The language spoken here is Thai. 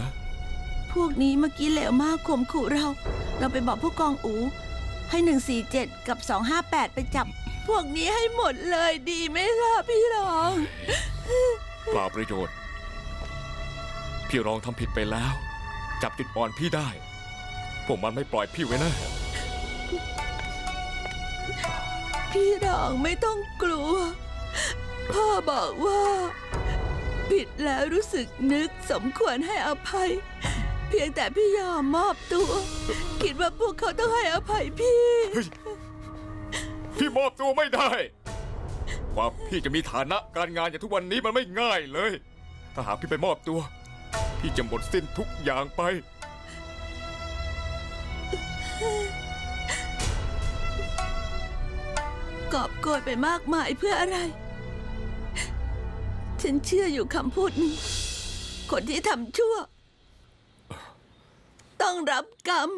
นะ พวกนี้เมื่อกี้เหลวมากข่มขู่เรา เราไปบอกผู้กองอูให้ 147 กับ 258 ไปจับ พวกนี้ให้หมดเลยดีไหมล่ะพี่รอง เปล่าประโยชน์ พี่รองทำผิดไปแล้ว จับจุดอ่อนพี่ได้ พวกมันไม่ปล่อยพี่ไว้นะ พี่รองไม่ต้องกลัว พ่อบอกว่า ผิดแล้วรู้สึกนึกสมควรให้อภัย เพียงแต่พี่ยอมมอบตัว คิดว่าพวกเขาต้องให้อภัยพี่ พี่มอบตัวไม่ได้กว่าพี่จะมีฐานะการงานอย่างทุกวันนี้มันไม่ง่ายเลย ถ้าหากพี่ไปมอบตัว พี่จะหมดสิ้นทุกอย่างไป กอบโกยไปมากมายเพื่ออะไร ฉันเชื่ออยู่คำพูดนี้ คนที่ทำชั่ว ต้องรับกรรม